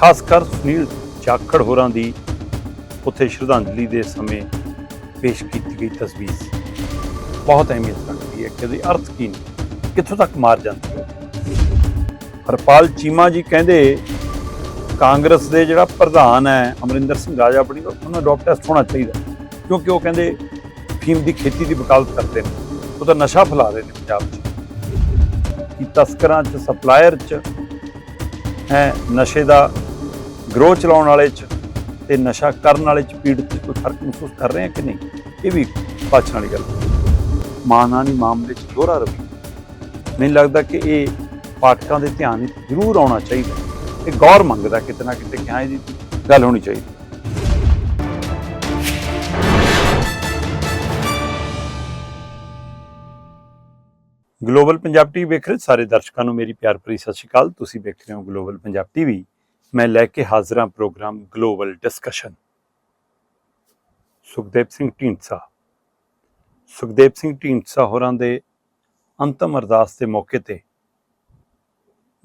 ਖਾਸ ਕਰ ਸੁਨੀਲ ਜਾਖੜ ਹੋਰਾਂ ਦੀ ਉੱਥੇ ਸ਼ਰਧਾਂਜਲੀ ਦੇ ਸਮੇਂ ਪੇਸ਼ ਕੀਤੀ ਗਈ ਤਸਵੀਰ ਬਹੁਤ ਅਹਿਮੀਅਤ ਰੱਖਦੀ ਹੈ ਕਿ ਉਹਦੇ ਅਰਥ ਕੀ ਨੇ, ਕਿੱਥੋਂ ਤੱਕ ਮਾਰ ਜਾਂਦੀ ਹੈ। ਹਰਪਾਲ ਚੀਮਾ ਜੀ ਕਹਿੰਦੇ, ਕਾਂਗਰਸ ਦੇ ਜਿਹੜਾ ਪ੍ਰਧਾਨ ਹੈ, ਅਮਰਿੰਦਰ ਸਿੰਘ ਰਾਜਾ ਬੜੀ ਉਹਨਾਂ ਡੋਪ ਟੈਸਟ ਹੋਣਾ ਚਾਹੀਦਾ। ਕਿਉਂਕਿ ਉਹ ਕਹਿੰਦੇ ਫੀਮ ਦੀ ਖੇਤੀ ਦੀ ਵਕਾਲਤ ਕਰਦੇ ਨੇ। ਉਹ ਤਾਂ ਨਸ਼ਾ ਫੈਲਾ ਰਹੇ ਨੇ ਪੰਜਾਬ 'ਚ। ਕਿ ਤਸਕਰਾਂ 'ਚ ਸਪਲਾਇਰ 'ਚ, ਹੈ, ਨਸ਼ੇ ਦਾ ਗਰੋਹ ਚਲਾਉਣ ਵਾਲੇ 'ਚ ਤੇ ਨਸ਼ਾ ਕਰਨ ਵਾਲੇ 'ਚ ਪੀੜਤ 'ਚ ਕੋਈ ਫ਼ਰਕ ਮਹਿਸੂਸ ਕਰ ਰਹੇ ਆ ਕਿ ਨਹੀਂ? ਇਹ ਵੀ ਪਾਛਣ ਵਾਲੀ ਗੱਲ। ਮਾਨਾਨੀ ਮਾਮਲੇ 'ਚ ਦੋਹਰਾ ਰਵੀ। ਮੈਨੂੰ ਲੱਗਦਾ ਕਿ ਇਹ ਪਾਠਕਾਂ ਦੇ ਧਿਆਨ ਵਿੱਚ ਜ਼ਰੂਰ ਆਉਣਾ ਚਾਹੀਦਾ। ਇਹ ਗੌਰ ਮੰਗਦਾ ਕਿਤੇ ਨਾ ਕਿਤੇ ਕਿ ਹਾਂ, ਇਹਦੀ ਗੱਲ ਹੋਣੀ ਚਾਹੀਦੀ। ਗਲੋਬਲ ਪੰਜਾਬ ਟੀਵੀ ਵੇਖ ਰਹੇ ਸਾਰੇ ਦਰਸ਼ਕਾਂ ਨੂੰ ਮੇਰੀ ਪਿਆਰ ਭਰੀ ਸਤਿ ਸ਼੍ਰੀ ਅਕਾਲ। ਤੁਸੀਂ ਵੇਖ ਰਹੇ ਹੋ ਗਲੋਬਲ ਪੰਜਾਬ ਟੀਵੀ। ਮੈਂ ਲੈ ਕੇ ਹਾਜ਼ਰ ਹਾਂ program global discussion Sukhdev Singh Dhindsa. Sukhdev Singh Dhindsa ਹੋਰਾਂ ਦੇ ਅੰਤਮ ਅਰਦਾਸ ਦੇ ਮੌਕੇ ਤੇ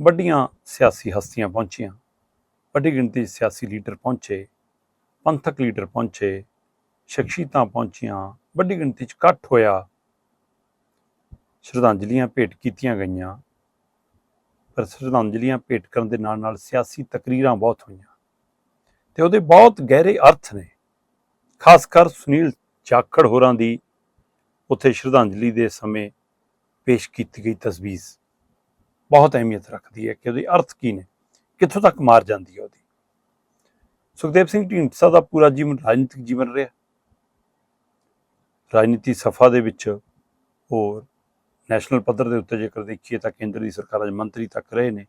ਵੱਡੀਆਂ ਸਿਆਸੀ ਹਸਤੀਆਂ ਪਹੁੰਚੀਆਂ। ਵੱਡੀ ਗਿਣਤੀ 'ਚ ਸਿਆਸੀ ਲੀਡਰ ਪਹੁੰਚੇ, ਪੰਥਕ ਲੀਡਰ ਪਹੁੰਚੇ, ਸ਼ਖਸੀਅਤਾਂ ਪਹੁੰਚੀਆਂ। ਵੱਡੀ ਗਿਣਤੀ 'ਚ ਇਕੱਠ ਹੋਇਆ। ਸ਼ਰਧਾਂਜਲੀਆਂ ਭੇਟ ਕੀਤੀਆਂ ਗਈਆਂ। ਪਰ ਸ਼ਰਧਾਂਜਲੀਆਂ ਭੇਟ ਕਰਨ ਦੇ ਨਾਲ ਨਾਲ ਸਿਆਸੀ ਤਕਰੀਰਾਂ ਬਹੁਤ ਹੋਈਆਂ। ਤੇ ਉਹਦੇ ਬਹੁਤ ਗਹਿਰੇ ਅਰਥ ਨੇ। ਖਾਸ ਕਰ ਸੁਨੀਲ ਜਾਖੜ ਹੋਰਾਂ ਦੀ ਉੱਥੇ ਸ਼ਰਧਾਂਜਲੀ ਦੇ ਸਮੇਂ ਪੇਸ਼ ਕੀਤੀ ਗਈ ਤਸਵੀਰ। ਬਹੁਤ ਅਹਿਮੀਅਤ ਰੱਖਦੀ ਹੈ ਕਿ ਉਹਦੇ ਅਰਥ ਕੀ ਨੇ, ਕਿੱਥੋਂ ਤੱਕ ਮਾਰ ਜਾਂਦੀ ਹੈ ਉਹਦੀ। ਸੁਖਦੇਵ ਸਿੰਘ ਢੀਂਡਸਾ ਦਾ ਪੂਰਾ ਜੀਵਨ ਰਾਜਨੀਤਿਕ ਜੀਵਨ ਰਿਹਾ। ਰਾਜਨੀਤੀ ਸਫਾ ਦੇ ਵਿੱਚ ਹੋਰ ਨੈਸ਼ਨਲ ਪੱਧਰ ਦੇ ਉੱਤੇ ਜੇਕਰ ਦੇਖੀਏ ਤਾਂ ਕੇਂਦਰ ਦੀ ਸਰਕਾਰਾਂ 'ਚ ਮੰਤਰੀ ਤੱਕ ਰਹੇ ਨੇ।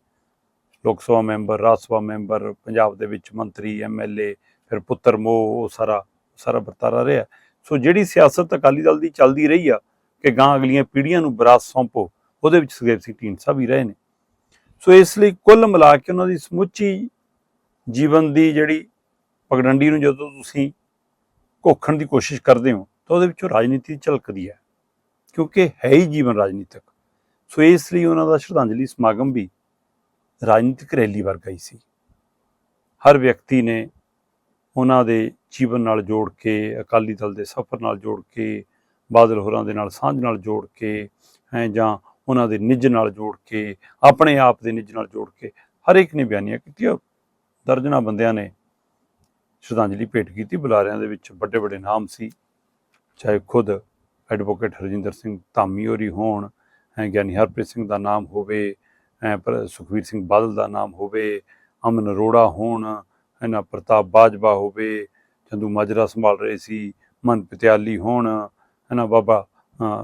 ਲੋਕ ਸਭਾ ਮੈਂਬਰ, ਰਾਜ ਸਭਾ ਮੈਂਬਰ, ਪੰਜਾਬ ਦੇ ਵਿੱਚ ਮੰਤਰੀ ਐਮਐਲਏ ਫਿਰ ਪੁੱਤਰ ਮੋਹ, ਉਹ ਸਾਰਾ ਸਾਰਾ ਵਰਤਾਰਾ ਰਿਹਾ। ਸੋ ਜਿਹੜੀ ਸਿਆਸਤ ਅਕਾਲੀ ਦਲ ਦੀ ਚੱਲਦੀ ਰਹੀ ਆ ਕਿ ਗਾਂ ਅਗਲੀਆਂ ਪੀੜ੍ਹੀਆਂ ਨੂੰ ਵਿਰਾਸਤ ਸੌਂਪੋ, ਉਹਦੇ ਵਿੱਚ ਸੁਖਦੇਵ ਸਿੰਘ ਢੀਂਡਸਾ ਵੀ ਰਹੇ ਨੇ। ਸੋ ਇਸ ਲਈ ਕੁੱਲ ਮਿਲਾ ਕੇ ਉਹਨਾਂ ਦੀ ਸਮੁੱਚੀ ਜੀਵਨ ਦੀ ਜਿਹੜੀ ਪਗਡੰਡੀ ਨੂੰ ਜਦੋਂ ਤੁਸੀਂ ਘੋਖਣ ਦੀ ਕੋਸ਼ਿਸ਼ ਕਰਦੇ ਹੋ, ਤਾਂ ਉਹਦੇ ਵਿੱਚੋਂ ਰਾਜਨੀਤੀ ਝਲਕਦੀ ਹੈ। ਕਿਉਂਕਿ ਹੈ ਹੀ ਜੀਵਨ ਰਾਜਨੀਤਿਕ। ਸੋ ਇਸ ਲਈ ਉਹਨਾਂ ਦਾ ਸ਼ਰਧਾਂਜਲੀ ਸਮਾਗਮ ਵੀ ਰਾਜਨੀਤਿਕ ਰੈਲੀ ਵਰਗਾ ਹੀ ਸੀ। ਹਰ ਵਿਅਕਤੀ ਨੇ ਉਹਨਾਂ ਦੇ ਜੀਵਨ ਨਾਲ ਜੋੜ ਕੇ, ਅਕਾਲੀ ਦਲ ਦੇ ਸਫ਼ਰ ਨਾਲ ਜੋੜ ਕੇ, ਬਾਦਲ ਹੋਰਾਂ ਦੇ ਨਾਲ ਸਾਂਝ ਨਾਲ ਜੋੜ ਕੇ, ਹੈ, ਜਾਂ ਉਹਨਾਂ ਦੇ ਨਿੱਜ ਨਾਲ ਜੋੜ ਕੇ, ਆਪਣੇ ਆਪ ਦੇ ਨਿੱਜ ਨਾਲ ਜੋੜ ਕੇ, ਹਰ ਇੱਕ ਨੇ ਬਿਆਨੀਆਂ ਕੀਤੀਆਂ। ਦਰਜਨਾ ਬੰਦਿਆਂ ਨੇ ਸ਼ਰਧਾਂਜਲੀ ਭੇਟ ਕੀਤੀ। ਬੁਲਾਰਿਆਂ ਦੇ ਵਿੱਚ ਵੱਡੇ ਵੱਡੇ ਨਾਮ ਸੀ। ਚਾਹੇ ਖੁਦ ਐਡਵੋਕੇਟ ਹਰਜਿੰਦਰ ਸਿੰਘ ਧਾਮੀ ਹੋਰੀ ਹੋਣ ਹੈ ਗਿਆਨੀ ਹਰਪ੍ਰੀਤ ਸਿੰਘ ਦਾ ਨਾਮ ਹੋਵੇ ਹੈ ਪਰ ਸੁਖਵੀਰ ਸਿੰਘ ਬਾਦਲ ਦਾ ਨਾਮ ਹੋਵੇ ਅਮਨ ਅਰੋੜਾ ਹੋਣ ਹੈ ਨਾ ਪ੍ਰਤਾਪ ਬਾਜਵਾ ਹੋਵੇ ਚੰਦੂ ਮਾਜਰਾ ਸੰਭਾਲ ਰਹੇ ਸੀ ਮਨ ਪਤਿਆਲੀ ਹੋਣ ਹੈ ਨਾ ਬਾਬਾ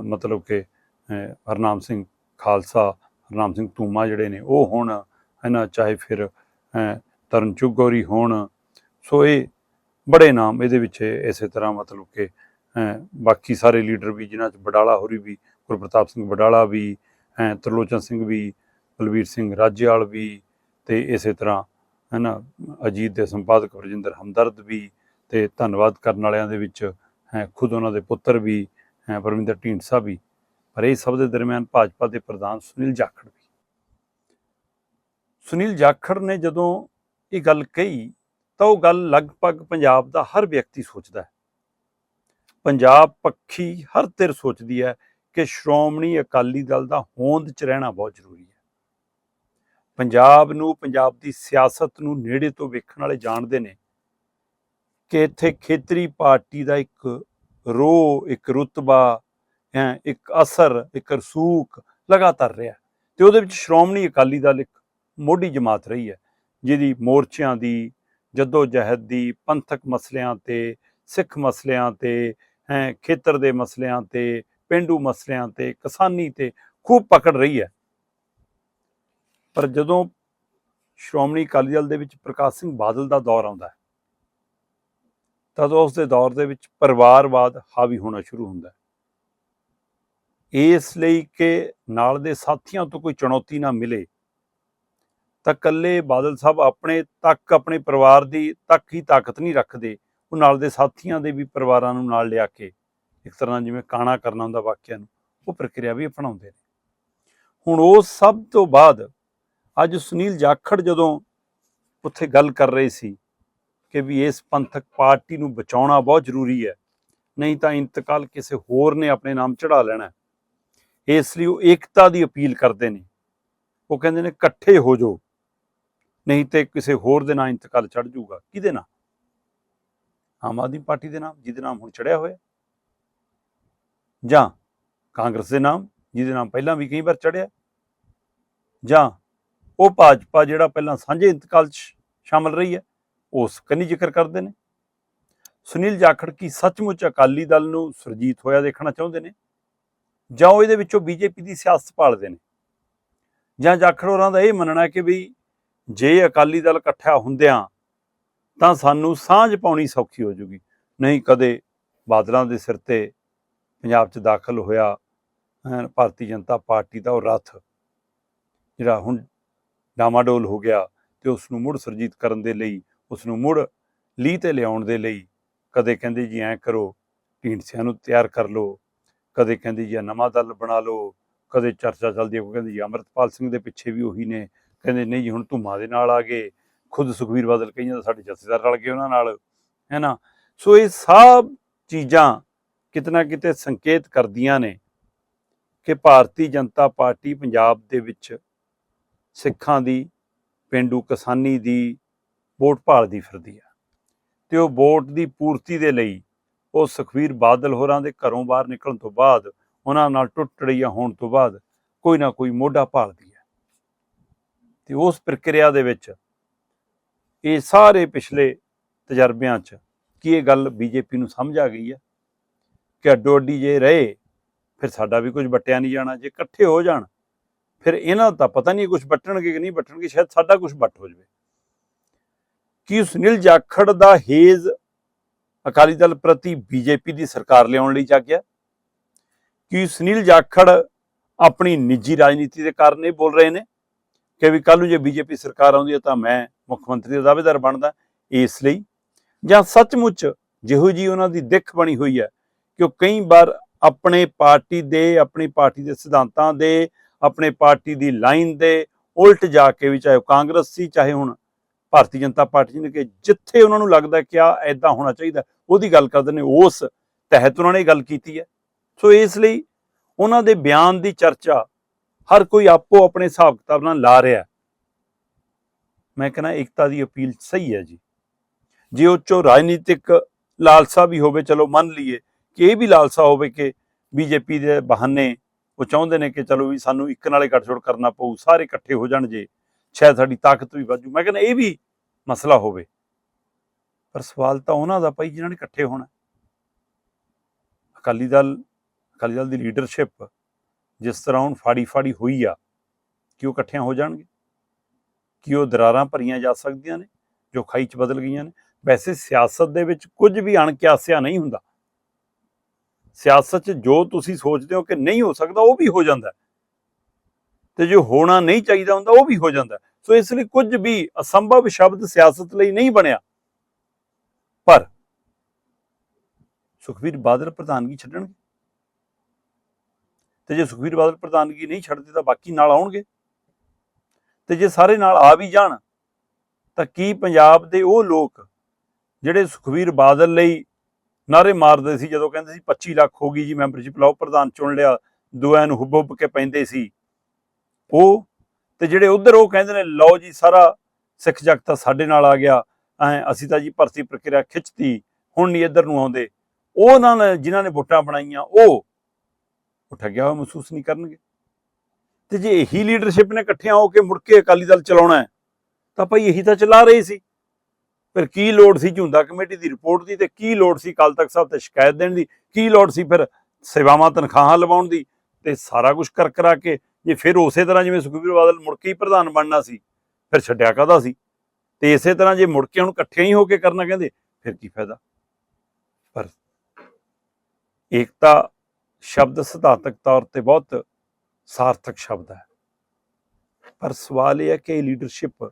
ਮਤਲਬ ਕਿ ਹਰਨਾਮ ਸਿੰਘ ਖਾਲਸਾ ਹਰਨਾਮ ਸਿੰਘ ਤੂਮਾ ਜਿਹੜੇ ਨੇ ਉਹ ਹੋਣ ਹੈ ਨਾ ਚਾਹੇ ਫਿਰ ਅ, ਤਰਨ ਚੁੱਗ ਗੌਰੀ ਹੋਣ ਸੋ ਇਹ ਬੜੇ ਨਾਮ ਇਹਦੇ ਵਿੱਚ ਇਸੇ ਤਰ੍ਹਾਂ ਮਤਲਬ ਕਿ ਬਾਕੀ ਸਾਰੇ ਲੀਡਰ ਵੀ ਜਿਨ੍ਹਾਂ ਚ ਬਡਾਲਾ ਹੋਰੀ ਵੀ ਗੁਰਪ੍ਰਤਾਪ ਸਿੰਘ ਬਡਾਲਾ ਵੀ ਅ, ਤਰਲੋਚਨ ਸਿੰਘ ਵੀ ਬਲਵੀਰ ਸਿੰਘ ਰਾਜੇਵਾਲ ਵੀ ਤੇ ਇਸੇ ਤਰ੍ਹਾਂ ਹੈ ਨਾ ਅਜੀਤ ਦੇ ਸੰਪਾਦਕ ਰਜਿੰਦਰ ਹਮਦਰਦ ਵੀ ਤੇ ਧੰਨਵਾਦ ਕਰਨ ਵਾਲਿਆਂ ਦੇ ਵਿੱਚ ਹੈ ਖੁਦ ਉਹਨਾਂ ਦੇ ਪੁੱਤਰ ਵੀ ਹੈ ਪਰਮਿੰਦਰ ਢੀਂਡਸਾ ਵੀ। ਪਰ ਇਹ ਸਭ ਦੇ ਦਰਮਿਆਨ ਭਾਜਪਾ ਦੇ ਪ੍ਰਧਾਨ ਸੁਨੀਲ ਜਾਖੜ ਵੀ। ਸੁਨੀਲ ਜਾਖੜ ਨੇ ਜਦੋਂ ਇਹ ਗੱਲ ਕਹੀ ਤਾਂ ਉਹ ਗੱਲ ਲਗਭਗ ਪੰਜਾਬ ਦਾ ਹਰ ਵਿਅਕਤੀ ਸੋਚਦਾ ਹੈ। ਪੰਜਾਬ ਪੱਖੀ ਹਰ ਧਿਰ ਸੋਚਦੀ ਹੈ ਕਿ ਸ਼੍ਰੋਮਣੀ ਅਕਾਲੀ ਦਲ ਦਾ ਹੋਂਦ 'ਚ ਰਹਿਣਾ ਬਹੁਤ ਜ਼ਰੂਰੀ ਹੈ। ਪੰਜਾਬ ਨੂੰ, ਪੰਜਾਬ ਦੀ ਸਿਆਸਤ ਨੂੰ ਨੇੜੇ ਤੋਂ ਵੇਖਣ ਵਾਲੇ ਜਾਣਦੇ ਨੇ ਕਿ ਇੱਥੇ ਖੇਤਰੀ ਪਾਰਟੀ ਦਾ ਇੱਕ ਰੋ ਇੱਕ ਰੁਤਬਾ, ਹੈ, ਇੱਕ ਅਸਰ, ਇੱਕ ਰਸੂਖ ਲਗਾਤਾਰ ਰਿਹਾ ਤੇ ਉਹਦੇ ਵਿੱਚ ਸ਼੍ਰੋਮਣੀ ਅਕਾਲੀ ਦਲ ਇੱਕ ਮੋਢੀ ਜਮਾਤ ਰਹੀ ਹੈ ਜਿਹਦੀ ਮੋਰਚਿਆਂ ਦੀ ਜੱਦੋ ਜਹਿਦ ਦੀ, ਪੰਥਕ ਮਸਲਿਆਂ ਤੇ, ਸਿੱਖ ਮਸਲਿਆਂ ਤੇ ਖੇਤਰ ਦੇ ਮਸਲਿਆਂ ਤੇ, ਪਿੰਡੂ ਮਸਲਿਆਂ ਤੇ, ਕਿਸਾਨੀ ਤੇ ਖੂਬ ਪਕੜ ਰਹੀ ਹੈ ਪਰ ਜਦੋਂ ਸ਼੍ਰੋਮਣੀ ਅਕਾਲੀ ਦਲ ਦੇ ਵਿੱਚ ਪ੍ਰਕਾਸ਼ ਸਿੰਘ ਬਾਦਲ ਦਾ ਦੌਰ ਆਉਂਦਾ ਹੈ ਤਦ ਉਸ ਦੇ ਦੌਰ ਦੇ ਵਿੱਚ ਪਰਿਵਾਰਵਾਦ ਹਾਵੀ ਹੋਣਾ ਸ਼ੁਰੂ ਹੁੰਦਾ ਹੈ ਇਸ ਲਈ ਕਿ ਨਾਲ ਦੇ ਸਾਥੀਆਂ ਤੋਂ ਕੋਈ ਚੁਣੌਤੀ ਨਾ ਮਿਲੇ, ਤਾਂ ਕੱਲੇ ਬਾਦਲ ਸਾਹਿਬ ਆਪਣੇ ਤੱਕ, ਆਪਣੇ ਪਰਿਵਾਰ ਦੀ ਤੱਕ ਹੀ ਤਾਕਤ ਨਹੀਂ ਰੱਖਦੇ ਉਹ ਨਾਲ ਦੇ ਸਾਥੀਆਂ ਦੇ ਵੀ ਪਰਿਵਾਰਾਂ ਨੂੰ ਨਾਲ ਲਿਆ ਕੇ ਇੱਕ ਤਰ੍ਹਾਂ ਜਿਵੇਂ ਕਾਣਾ ਕਰਨਾ ਹੁੰਦਾ ਵਾਕਿਆ ਨੂੰ, ਉਹ ਪ੍ਰਕਿਰਿਆ ਵੀ ਅਪਣਾਉਂਦੇ ਨੇ। ਹੁਣ ਉਹ ਸਭ ਤੋਂ ਬਾਅਦ ਅੱਜ ਸੁਨੀਲ ਜਾਖੜ ਜਦੋਂ ਉੱਥੇ ਗੱਲ ਕਰ ਰਹੇ ਸੀ ਕਿ ਵੀ ਇਸ ਪੰਥਕ ਪਾਰਟੀ ਨੂੰ ਬਚਾਉਣਾ ਬਹੁਤ ਜ਼ਰੂਰੀ ਹੈ, ਨਹੀਂ ਤਾਂ ਇੰਤਕਾਲ ਕਿਸੇ ਹੋਰ ਨੇ ਆਪਣੇ ਨਾਮ ਚੜਾ ਲੈਣਾ ਇਸ ਲਈ ਉਹ ਏਕਤਾ ਦੀ ਅਪੀਲ ਕਰਦੇ ਨੇ। ਉਹ ਕਹਿੰਦੇ ਨੇ ਇਕੱਠੇ ਹੋ ਜਾਓ, ਨਹੀਂ ਤੇ ਕਿਸੇ ਹੋਰ ਦੇ ਨਾਂ ਇੰਤਕਾਲ ਚੜ ਜਾਊਗਾ। ਕਿਹਦੇ ਨਾਲ ਆਮ ਆਦਮੀ ਪਾਰਟੀ ਦੇ ਨਾਮ, ਜਿਹਦੇ ਨਾਮ ਹੁਣ ਚੜਿਆ ਹੋਇਆ। ਜਾਂ ਕਾਂਗਰਸ ਦੇ ਨਾਮ, ਜਿਹਦੇ ਨਾਮ ਪਹਿਲਾਂ ਵੀ ਕਈ ਵਾਰ ਚੜਿਆ। ਜਾਂ ਉਹ ਭਾਜਪਾ ਜਿਹੜਾ ਪਹਿਲਾਂ ਸਾਂਝੇ ਇੰਤਕਾਲ 'ਚ ਸ਼ਾਮਲ ਰਹੀ ਹੈ ਉਸ ਕੰਨੀ ਜ਼ਿਕਰ ਕਰਦੇ ਨੇ। ਸੁਨੀਲ ਜਾਖੜ ਕੀ ਸੱਚਮੁੱਚ ਅਕਾਲੀ ਦਲ ਨੂੰ ਸੁਰਜੀਤ ਹੋਇਆ ਦੇਖਣਾ ਚਾਹੁੰਦੇ ਨੇ? ਜਾਂ ਉਹ ਇਹਦੇ ਵਿੱਚੋਂ ਬੀਜੇਪੀ ਦੀ ਸਿਆਸਤ ਪਾਲਦੇ ਨੇ? ਜਾਂ ਜਾਖੜ ਹੋਰਾਂ ਦਾ ਇਹ ਮੰਨਣਾ ਹੈ ਕਿ ਵੀ ਜੇ ਅਕਾਲੀ ਦਲ ਇਕੱਠਾ ਹੁੰਦਿਆਂ ਤਾਂ ਸਾਨੂੰ ਸਾਂਝ ਪਾਉਣੀ ਸੌਖੀ ਹੋ ਜੂਗੀ। ਨਹੀਂ ਕਦੇ ਬਾਦਲਾਂ ਦੇ ਸਿਰ ਤੇ ਪੰਜਾਬ 'ਚ ਦਾਖਲ ਹੋਇਆ ਭਾਰਤੀ ਜਨਤਾ ਪਾਰਟੀ ਦਾ ਉਹ ਰੱਥ ਜਿਹੜਾ ਹੁਣ ਡਾਮਾਡੋਲ ਹੋ ਗਿਆ ਤੇ ਉਸ ਨੂੰ ਮੁੜ ਸੁਰਜੀਤ ਕਰਨ ਦੇ ਲਈ ਉਸ ਨੂੰ ਮੁੜ ਲੀਹ ਤੇ ਲਿਆਉਣ ਦੇ ਲਈ ਕਦੇ ਕਹਿੰਦੇ ਜੀ ਐਂ ਕਰੋ, ਢੀਂਡਸਿਆਂ ਨੂੰ ਤਿਆਰ ਕਰ ਲਓ, ਕਦੇ ਕਹਿੰਦੇ ਜੀ ਆਹ ਨਵਾਂ ਦਲ ਬਣਾ ਲਓ, ਕਦੇ ਚਰਚਾ ਚੱਲਦੀ ਹੈ ਕਹਿੰਦੇ ਜੀ ਅਮਰਤਪਾਲ ਸਿੰਘ ਦੇ ਪਿੱਛੇ ਵੀ ਉਹੀ ਨੇ, ਕਹਿੰਦੇ ਨਹੀਂ ਜੀ ਹੁਣ ਧੁਮਾ ਦੇ ਨਾਲ ਆ ਗਏ ਖੁਦ ਸੁਖਵੀਰ ਬਾਦਲ ਕਹੀਆਂ ਤਾਂ ਸਾਡੇ ਜਥੇਦਾਰ ਰਲ ਗਏ ਉਹਨਾਂ ਨਾਲ ਹੈ ਨਾ ਸੋ ਇਹ ਸਭ ਚੀਜ਼ਾਂ ਕਿਤਨਾ ਕਿਤੇ ਸੰਕੇਤ ਕਰਦੀਆਂ ਨੇ ਕਿ ਭਾਰਤੀ ਜਨਤਾ ਪਾਰਟੀ ਪੰਜਾਬ ਦੇ ਵਿੱਚ ਸਿੱਖਾਂ ਦੀ, ਪਿੰਡੂ ਕਿਸਾਨੀ ਦੀ ਵੋਟ ਭਾਲਦੀ ਫਿਰਦੀ ਹੈ ਤੇ ਉਹ ਵੋਟ ਦੀ ਪੂਰਤੀ ਦੇ ਲਈ ਉਹ ਸੁਖਵੀਰ ਬਾਦਲ ਹੋਰਾਂ ਦੇ ਘਰੋਂ ਬਾਹਰ ਨਿਕਲਣ ਤੋਂ ਬਾਅਦ, ਉਹਨਾਂ ਨਾਲ ਟੁੱਟੜੀਆਂ ਹੋਣ ਤੋਂ ਬਾਅਦ ਕੋਈ ਨਾ ਕੋਈ ਮੋਢਾ ਭਾਲਦੀ ਹੈ ਤੇ ਉਸ ਪ੍ਰਕਿਰਿਆ ਦੇ ਵਿੱਚ ਇਹ ਸਾਰੇ ਪਿਛਲੇ ਤਜਰਬਿਆਂ 'ਚ ਕੀ ਇਹ ਗੱਲ ਬੀਜੇਪੀ ਨੂੰ ਸਮਝ ਆ ਗਈ ਹੈ ਕਿ ਅੱਡੋ ਅੱਡੀ ਜੇ ਰਹੇ, ਫਿਰ ਸਾਡਾ ਵੀ ਕੁਝ ਵੱਟਿਆ ਨਹੀਂ ਜਾਣਾ। ਜੇ ਇਕੱਠੇ ਹੋ ਜਾਣ, ਫਿਰ ਇਹਨਾਂ ਦਾ ਤਾਂ ਪਤਾ ਨਹੀਂ ਕੁਝ ਵੱਟਣਗੇ ਕਿ ਨਹੀਂ ਵੱਟਣਗੇ, ਸ਼ਾਇਦ ਸਾਡਾ ਕੁਝ ਵੱਟ ਹੋ ਜਾਵੇ। ਕੀ ਸੁਨੀਲ ਜਾਖੜ ਦਾ ਹੇਜ਼ ਅਕਾਲੀ ਦਲ ਪ੍ਰਤੀ ਬੀਜੇਪੀ ਦੀ ਸਰਕਾਰ ਲਿਆਉਣ ਲਈ ਜਾਗਿਆ? ਕੀ ਸੁਨੀਲ ਜਾਖੜ ਆਪਣੀ ਨਿੱਜੀ ਰਾਜਨੀਤੀ ਦੇ ਕਾਰਨ ਇਹ ਬੋਲ ਰਹੇ ਨੇ? ਕਿ ਵੀ ਕੱਲ ਨੂੰ ਜੇ ਬੀਜੇਪੀ ਸਰਕਾਰ ਆਉਂਦੀ ਹੈ ਤਾਂ ਮੈਂ ਮੁੱਖ ਮੰਤਰੀ ਦਾ ਦਾਅਵੇਦਾਰ ਬਣਦਾ ਇਸ ਲਈ। ਜਾਂ ਸੱਚਮੁੱਚ ਜਿਹੋ ਜੀ ਉਹਨਾਂ ਦੀ ਦਿੱਖ ਬਣੀ ਹੋਈ ਹੈ ਕਿ ਉਹ ਕਈ ਵਾਰ ਆਪਣੇ ਪਾਰਟੀ ਦੇ, ਆਪਣੀ ਪਾਰਟੀ ਦੇ ਸਿਧਾਂਤਾਂ ਦੇ, ਆਪਣੇ ਪਾਰਟੀ ਦੀ ਲਾਈਨ ਦੇ ਉਲਟ ਜਾ ਕੇ ਵੀ ਚਾਹੇ ਉਹ ਕਾਂਗਰਸ ਸੀ, ਚਾਹੇ ਹੁਣ ਭਾਰਤੀ ਜਨਤਾ ਪਾਰਟੀ ਨੇ ਕਿ ਜਿੱਥੇ ਉਹਨਾਂ ਨੂੰ ਲੱਗਦਾ ਕਿ ਆ ਐਦਾਂ ਹੋਣਾ ਚਾਹੀਦਾ, ਉਹਦੀ ਗੱਲ ਕਰਦੇ ਨੇ, ਉਸ ਤਹਿਤ ਉਹਨਾਂ ਨੇ ਇਹ ਗੱਲ ਕੀਤੀ ਹੈ। ਸੋ ਇਸ ਲਈ ਉਹਨਾਂ ਦੇ ਬਿਆਨ ਦੀ ਚਰਚਾ ਹਰ ਕੋਈ ਆਪੋ ਆਪਣੇ ਹਿਸਾਬ ਕਿਤਾਬ ਨਾਲ ਲਾ ਰਿਹਾ ਮੈਂ ਕਹਿੰਦਾ ਏਕਤਾ ਦੀ ਅਪੀਲ ਸਹੀ ਹੈ ਜੀ। ਜੇ ਉਹ ਚੋਂ ਰਾਜਨੀਤਿਕ ਲਾਲਸਾ ਵੀ ਹੋਵੇ, ਚਲੋ ਮੰਨ ਲਈਏ ਕਿ ਇਹ ਵੀ ਲਾਲਸਾ ਹੋਵੇ ਕਿ ਬੀਜੇਪੀ ਦੇ ਬਹਾਨੇ ਉਹ ਚਾਹੁੰਦੇ ਨੇ ਕਿ ਚਲੋ ਵੀ ਸਾਨੂੰ ਇੱਕ ਨਾਲੇ ਗੱਠਜੋੜ ਕਰਨਾ ਪਊ, ਸਾਰੇ ਇਕੱਠੇ ਹੋ ਜਾਣ ਜੇ, ਸ਼ਾਇਦ ਸਾਡੀ ਤਾਕਤ ਵੀ ਵਾਜੂ ਮੈਂ ਕਹਿੰਦਾ ਇਹ ਵੀ ਮਸਲਾ ਹੋਵੇ। ਪਰ ਸਵਾਲ ਤਾਂ ਉਹਨਾਂ ਦਾ ਭਾਈ ਜਿਨ੍ਹਾਂ ਨੇ ਇਕੱਠੇ ਹੋਣਾ। ਅਕਾਲੀ ਦਲ ਅਕਾਲੀ ਦਲ ਦੀ ਲੀਡਰਸ਼ਿਪ ਜਿਸ ਤਰ੍ਹਾਂ ਹੁਣ ਫਾੜੀ ਫਾੜੀ ਹੋਈ ਆ, ਕਿ ਉਹ ਇਕੱਠਿਆਂ ਹੋ ਜਾਣਗੇ? ਕਿ ਉਹ ਦਰਾਰਾਂ ਭਰੀਆਂ ਜਾ ਸਕਦੀਆਂ ਨੇ, ਜੋ ਖਾਈ ਚ ਬਦਲ ਗਈਆਂ ਨੇ? ਵੈਸੇ ਸਿਆਸਤ ਦੇ ਵਿੱਚ ਕੁਝ ਵੀ ਅਣਕਿਆਸਿਆ ਨਹੀਂ ਹੁੰਦਾ। ਸਿਆਸਤ 'ਚ ਜੋ ਤੁਸੀਂ ਸੋਚਦੇ ਹੋ ਕਿ ਨਹੀਂ ਹੋ ਸਕਦਾ, ਉਹ ਵੀ ਹੋ ਜਾਂਦਾ ਹੈ। ਤੇ ਜੋ ਹੋਣਾ ਨਹੀਂ ਚਾਹੀਦਾ ਹੁੰਦਾ, ਉਹ ਵੀ ਹੋ ਜਾਂਦਾ ਸੋ ਇਸ ਲਈ ਕੁਝ ਵੀ ਅਸੰਭਵ ਸ਼ਬਦ ਸਿਆਸਤ ਲਈ ਨਹੀਂ ਬਣਿਆ। ਪਰ ਸੁਖਵੀਰ ਬਾਦਲ ਪ੍ਰਧਾਨਗੀ ਛੱਡਣਗੇ। ਤੇ ਜੇ ਸੁਖਵੀਰ ਬਾਦਲ ਪ੍ਰਧਾਨਗੀ ਨਹੀਂ ਛੱਡਦੇ, ਤਾਂ ਬਾਕੀ ਨਾਲ ਆਉਣਗੇ। ਤੇ ਜੇ ਸਾਰੇ ਨਾਲ ਆ ਵੀ ਜਾਣ, ਤਾਂ ਕੀ ਪੰਜਾਬ ਦੇ ਉਹ ਲੋਕ ਜਿਹੜੇ ਸੁਖਵੀਰ ਬਾਦਲ ਲਈ ਨਾਰੇ ਮਾਰਦੇ ਸੀ ਜਦੋਂ ਕਹਿੰਦੇ ਸੀ 25 ਲੱਖ ਹੋ ਗਈ ਜੀ ਮੈਂਬਰਸ਼ਿਪ ਲਾਓ, ਪ੍ਰਧਾਨ ਚੁਣ ਲਿਆ ਦੋਆਂ ਨੂੰ ਹੁੱਬ ਹੁੱਬ ਕੇ ਪੈਂਦੇ ਸੀ। ਉਹ ਤੇ ਜਿਹੜੇ ਉਧਰ ਉਹ ਕਹਿੰਦੇ ਨੇ, ਲਓ ਜੀ ਸਾਰਾ ਸਿੱਖ ਜਗਤ ਤਾਂ ਸਾਡੇ ਨਾਲ ਆ ਗਿਆ, ਐ ਅਸੀਂ ਤਾਂ ਜੀ ਭਰਤੀ ਪ੍ਰਕਿਰਿਆ ਖਿੱਚਤੀ, ਹੁਣ ਨਹੀਂ ਇੱਧਰ ਨੂੰ ਆਉਂਦੇ। ਉਹਨਾਂ ਨੇ, ਜਿਨ੍ਹਾਂ ਨੇ ਵੋਟਾਂ ਬਣਾਈਆਂ, ਉਹ ਠੱਗਿਆ ਹੋਇਆ ਮਹਿਸੂਸ ਨਹੀਂ ਕਰਨਗੇ। ਤੇ ਜੇ ਇਹੀ ਲੀਡਰਸ਼ਿਪ ਨੇ ਇਕੱਠਿਆਂ ਹੋ ਕੇ ਮੁੜ ਕੇ ਅਕਾਲੀ ਦਲ ਚਲਾਉਣਾ ਤਾਂ ਭਾਈ ਇਹੀ ਤਾਂ ਚਲਾ ਰਹੇ ਸੀ। ਫਿਰ ਕੀ ਲੋੜ ਸੀ ਝੁੰਦਾ ਕਮੇਟੀ ਦੀ ਰਿਪੋਰਟ ਦੀ ਤੇ ਕੀ ਲੋੜ ਸੀ ਕੱਲ ਤਖ਼ਤ ਸਾਹਿਬ ਤੇ ਸ਼ਿਕਾਇਤ ਦੇਣ ਦੀ? ਕੀ ਲੋੜ ਸੀ ਫਿਰ ਸੇਵਾਵਾਂ, ਤਨਖਾਹਾਂ ਲਵਾਉਣ ਦੀ ਤੇ ਸਾਰਾ ਕੁਝ ਕਰ ਕਰਾ ਕੇ ਜੇ ਫਿਰ ਉਸੇ ਤਰ੍ਹਾਂ ਜਿਵੇਂ ਸੁਖਬੀਰ ਬਾਦਲ ਮੁੜ ਕੇ ਹੀ ਪ੍ਰਧਾਨ ਬਣਨਾ ਸੀ, ਫਿਰ ਛੱਡਿਆ ਕਾਹਦਾ ਸੀ? ਤੇ ਇਸੇ ਤਰ੍ਹਾਂ ਜੇ ਮੁੜ ਕੇ ਹੁਣ ਇਕੱਠੇ ਹੀ ਹੋ ਕੇ ਕਰਨਾ ਕਹਿੰਦੇ, ਫਿਰ ਕੀ ਫਾਇਦਾ? ਪਰ ਏਕਤਾ ਸ਼ਬਦ ਸਿਧਾਂਤਕ ਤੌਰ ਤੇ ਬਹੁਤ ਸਾਰਥਕ ਸ਼ਬਦ ਹੈ। ਪਰ ਸਵਾਲ ਇਹ ਹੈ ਕਿ ਲੀਡਰਸ਼ਿਪ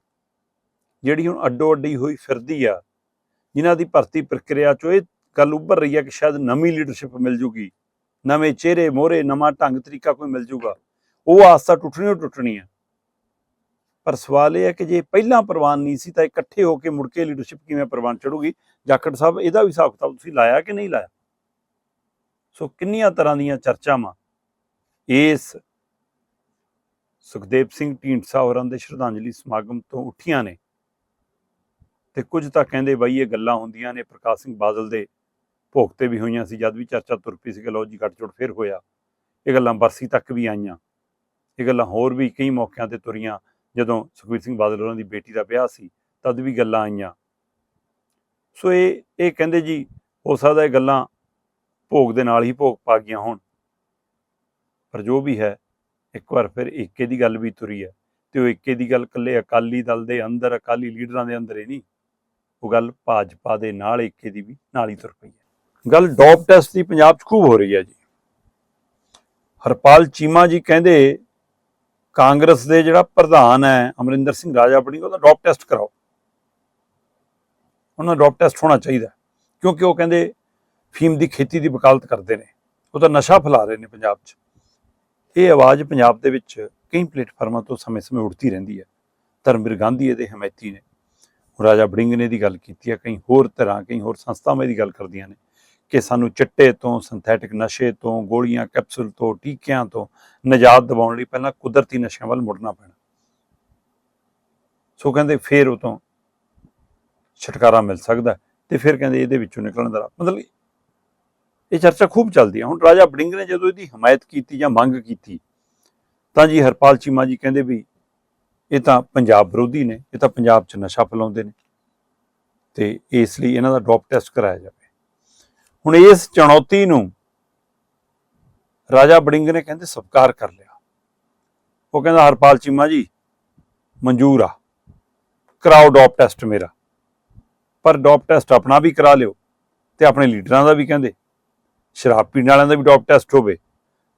ਜਿਹੜੀ ਹੁਣ ਅੱਡੋ ਅੱਡੀ ਹੋਈ ਫਿਰਦੀ ਆ, ਜਿਨ੍ਹਾਂ ਦੀ ਭਰਤੀ ਪ੍ਰਕਿਰਿਆ ਚੋਂ ਇਹ ਗੱਲ ਉੱਭਰ ਰਹੀ ਹੈ ਕਿ ਸ਼ਾਇਦ ਨਵੀਂ ਲੀਡਰਸ਼ਿਪ ਮਿਲ ਜੂਗੀ, ਨਵੇਂ ਚਿਹਰੇ, ਮੋਹਰੇ, ਨਵਾਂ ਢੰਗ, ਤਰੀਕਾ ਕੋਈ ਮਿਲ ਜੂਗਾ, ਉਹ ਆਸਤਾ ਟੁੱਟਣੀ ਓ ਟੁੱਟਣੀ ਹੈ ਪਰ ਸਵਾਲ ਇਹ ਹੈ ਕਿ ਜੇ ਪਹਿਲਾਂ ਪ੍ਰਵਾਨ ਨਹੀਂ ਸੀ ਤਾਂ ਇਕੱਠੇ ਹੋ ਕੇ ਮੁੜ ਕੇ ਲੀਡਰਸ਼ਿਪ ਕਿਵੇਂ ਪ੍ਰਵਾਨ ਚੜੂਗੀ? ਜਾਖੜ ਸਾਹਿਬ, ਇਹਦਾ ਵੀ ਹਿਸਾਬ ਕਿਤਾਬ ਤੁਸੀਂ ਲਾਇਆ ਕਿ ਨਹੀਂ ਲਾਇਆ? ਸੋ ਕਿੰਨੀਆਂ ਤਰ੍ਹਾਂ ਦੀਆਂ ਚਰਚਾਵਾਂ ਇਸ ਸੁਖਦੇਵ ਸਿੰਘ ਢੀਂਡਸਾ ਹੋਰਾਂ ਦੇ ਸ਼ਰਧਾਂਜਲੀ ਸਮਾਗਮ ਤੋਂ ਉੱਠੀਆਂ ਨੇ। ਤੇ ਕੁਝ ਤਾਂ ਕਹਿੰਦੇ ਬਈ ਇਹ ਗੱਲਾਂ ਹੁੰਦੀਆਂ ਨੇ, ਪ੍ਰਕਾਸ਼ ਸਿੰਘ ਬਾਦਲ ਦੇ ਭੋਗ ਤੇ ਵੀ ਹੋਈਆਂ ਸੀ, ਜਦ ਵੀ ਚਰਚਾ ਤੁਰ ਪਈ ਸੀ ਕਿ ਲਓ ਜੀ ਗੱਠਜੋੜ ਫਿਰ ਹੋਇਆ। ਇਹ ਗੱਲਾਂ ਬਰਸੀ ਤੱਕ ਵੀ ਆਈਆਂ। ਇਹ ਗੱਲਾਂ ਹੋਰ ਵੀ ਕਈ ਮੌਕਿਆਂ ਤੇ ਤੁਰੀਆਂ, ਜਦੋਂ ਸੁਖਬੀਰ ਸਿੰਘ ਬਾਦਲ ਹੋਰਾਂ ਦੀ ਬੇਟੀ ਦਾ ਵਿਆਹ ਸੀ, ਤਦ ਵੀ ਗੱਲਾਂ ਆਈਆਂ। ਸੋ ਇਹ ਇਹ ਕਹਿੰਦੇ ਜੀ, ਹੋ ਸਕਦਾ ਇਹ ਗੱਲਾਂ ਭੋਗ ਦੇ ਨਾਲ ਹੀ ਭੋਗ ਪਾ ਗਈਆਂ ਹੋਣ। ਪਰ ਜੋ ਵੀ ਹੈ ਇੱਕ ਵਾਰ ਫਿਰ ਏਕੇ ਦੀ ਗੱਲ ਵੀ ਤੁਰੀ ਹੈ ਤੇ ਉਹ ਏਕੇ ਦੀ ਗੱਲ ਇਕੱਲੇ ਅਕਾਲੀ ਦਲ ਦੇ ਅੰਦਰ, ਅਕਾਲੀ ਲੀਡਰਾਂ ਦੇ ਅੰਦਰ ਹੀ ਨਹੀਂ, ਉਹ ਗੱਲ ਭਾਜਪਾ ਦੇ ਨਾਲ ਏਕੇ ਦੀ ਵੀ ਨਾਲ ਹੀ ਤੁਰ ਪਈ ਹੈ। ਗੱਲ ਡੋਪ ਟੈਸਟ ਦੀ ਪੰਜਾਬ 'ਚ ਖੂਬ ਹੋ ਰਹੀ ਹੈ ਜੀ। ਹਰਪਾਲ ਚੀਮਾ ਜੀ ਕਹਿੰਦੇ, ਕਾਂਗਰਸ ਦੇ ਜਿਹੜਾ ਪ੍ਰਧਾਨ ਹੈ ਅਮਰਿੰਦਰ ਸਿੰਘ ਰਾਜਾ ਬਣੀ ਉਹਦਾ ਡੋਪ ਟੈਸਟ ਕਰਾਓ। ਉਹਨਾਂ ਦਾ ਡੌਪ ਟੈਸਟ ਹੋਣਾ ਚਾਹੀਦਾ ਕਿਉਂਕਿ ਉਹ ਕਹਿੰਦੇ, ਫੀਮ ਦੀ ਖੇਤੀ ਦੀ ਵਕਾਲਤ ਕਰਦੇ ਨੇ, ਉਹ ਤਾਂ ਨਸ਼ਾ ਫੈਲਾ ਰਹੇ ਨੇ ਪੰਜਾਬ 'ਚ। ਇਹ ਆਵਾਜ਼ ਪੰਜਾਬ ਦੇ ਵਿੱਚ ਕਈ ਪਲੇਟਫਾਰਮਾਂ ਤੋਂ ਸਮੇਂ-ਸਮੇਂ ਉੱਠਦੀ ਰਹਿੰਦੀ ਹੈ। ਧਰਮਵੀਰ ਗਾਂਧੀ ਇਹਦੇ ਹਮਾਇਤੀ ਨੇ। ਰਾਜਾ ਬੜਿੰਗ ਨੇ ਦੀ ਗੱਲ ਕੀਤੀ ਹੈ। ਕਈ ਹੋਰ ਤਰ੍ਹਾਂ, ਕਈ ਹੋਰ ਸੰਸਥਾਵਾਂ ਦੀ ਗੱਲ ਕਰਦੀਆਂ ਨੇ ਕਿ ਸਾਨੂੰ ਚਿੱਟੇ ਤੋਂ ਸਿੰਥੈਟਿਕ ਨਸ਼ੇ ਤੋਂ, ਗੋਲੀਆਂ, ਕੈਪਸੂਲ ਤੋਂ, ਟੀਕਿਆਂ ਤੋਂ ਨਜਾਤ ਦਿਵਾਉਣ ਲਈ ਪਹਿਲਾਂ ਕੁਦਰਤੀ ਨਸ਼ਿਆਂ ਵੱਲ ਮੁੜਨਾ ਪੈਣਾ। ਸੋ ਕਹਿੰਦੇ ਫੇਰ ਉਹ ਤੋਂ ਛੁਟਕਾਰਾ ਮਿਲ ਸਕਦਾ ਹੈ ਤੇ ਫਿਰ ਕਹਿੰਦੇ ਇਹਦੇ ਵਿੱਚੋਂ ਨਿਕਲਣ ਦਾ ਮਤਲਬ ਇਹ ਚਰਚਾ ਖੂਬ ਚੱਲਦੀ ਹੈ ਹੁਣ ਰਾਜਾ ਬੜਿੰਗ ਨੇ ਜਦੋਂ ਇਹਦੀ ਹਮਾਇਤ ਕੀਤੀ ਜਾਂ ਮੰਗ ਕੀਤੀ, ਤਾਂ ਜੀ ਹਰਪਾਲ ਚੀਮਾ ਜੀ ਕਹਿੰਦੇ ਵੀ ਇਹ ਤਾਂ ਪੰਜਾਬ ਵਿਰੋਧੀ ਨੇ, ਇਹ ਤਾਂ ਪੰਜਾਬ 'ਚ ਨਸ਼ਾ ਫੈਲਾਉਂਦੇ ਨੇ ਤੇ ਇਸ ਲਈ ਇਹਨਾਂ ਦਾ ਡ੍ਰੌਪ ਟੈਸਟ ਕਰਾਇਆ ਜਾਵੇ। ਹੁਣ ਇਸ ਚੁਣੌਤੀ ਨੂੰ ਰਾਜਾ ਬੜਿੰਗ ਨੇ ਕਹਿੰਦੇ ਸਵੀਕਾਰ ਕਰ ਲਿਆ। ਉਹ ਕਹਿੰਦਾ, ਹਰਪਾਲ ਚੀਮਾ ਜੀ, ਮਨਜ਼ੂਰ ਆ। ਕਰਾਓ ਡ੍ਰੌਪ ਟੈਸਟ ਮੇਰਾ। ਪਰ ਡ੍ਰੌਪ ਟੈਸਟ ਆਪਣਾ ਵੀ ਕਰਾ ਲਿਓ ਤੇ ਆਪਣੇ ਲੀਡਰਾਂ ਦਾ ਵੀ ਕਹਿੰਦੇ। ਸ਼ਰਾਬ ਪੀਣ ਵਾਲਿਆਂ ਦਾ ਵੀ ਡੋਪ ਟੈਸਟ ਹੋਵੇ,